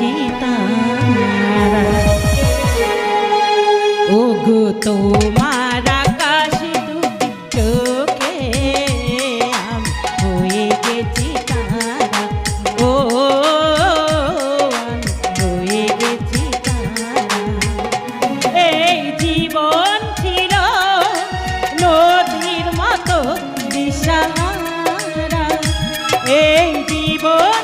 আছে তারা ও গো তোমার আকাশ চোখে হয়ে গেছি ও হয়ে গেছি এই জীবন ছিল নদীর মতো দিশাহারা এই জীবন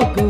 গতিহারা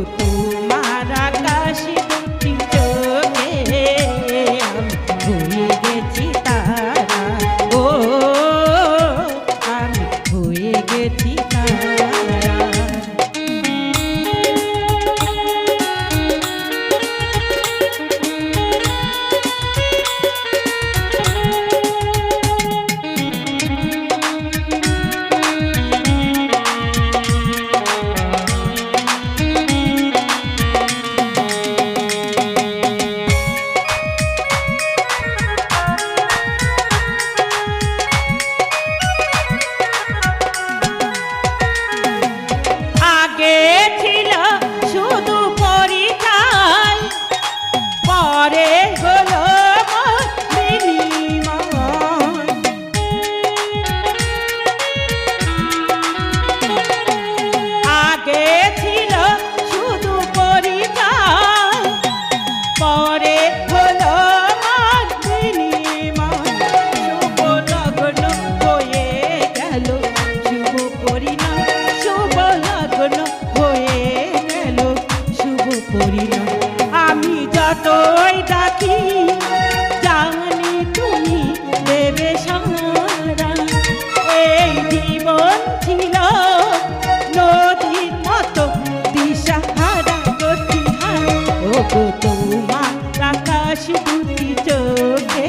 যতই ডাকি, জানি তুমি দেবে সারা। এই জীবন ছিল নদীর মতো, দিশাহারা গতিহারা ও তোমার আকাশ দুটি চোখে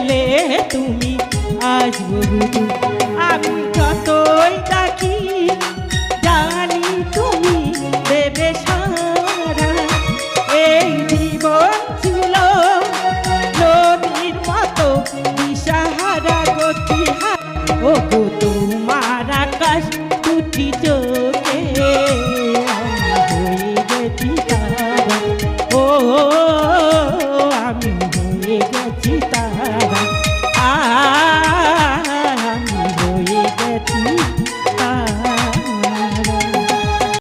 এলে তুমি আজ